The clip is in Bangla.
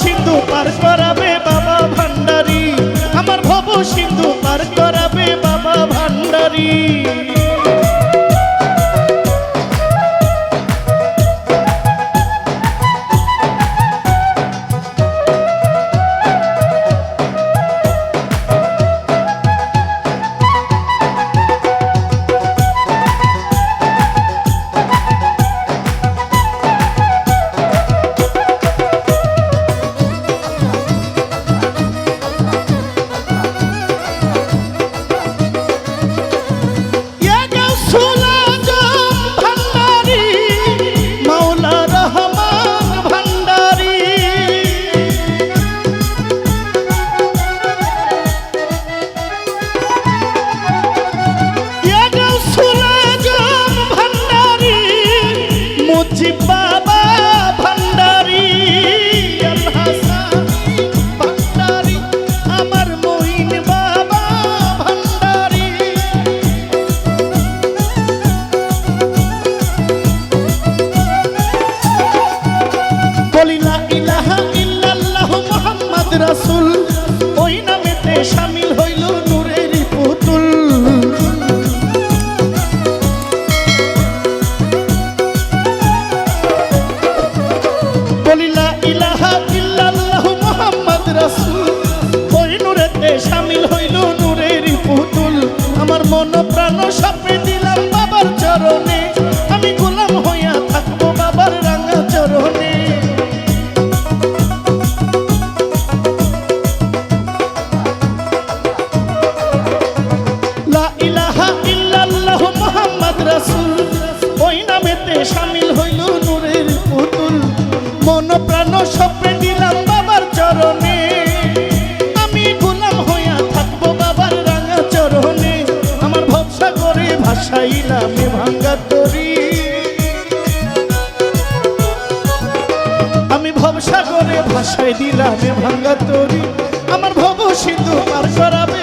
সিন্ধু পার করাবে বাবা ভান্ডারি। আমার ভব সিন্ধু পার করাবে বাবা ভান্ডারি। রাসূল ওই নামেতে সামিল হইল শামিল হইল নূরের পুতুল। মন প্রাণ সপে দিলাম বাবার চরণে। আমি গোলাম হইয়া থাকব বাবার রাঙা চরণে। আমার ভবসা করে ভাসাইলাম ভাঙ্গা তরি। আমি ভবসা করে ভাসাই দিলাম ভাঙ্গা তরি। আমার ভব সিন্ধু পার করাবে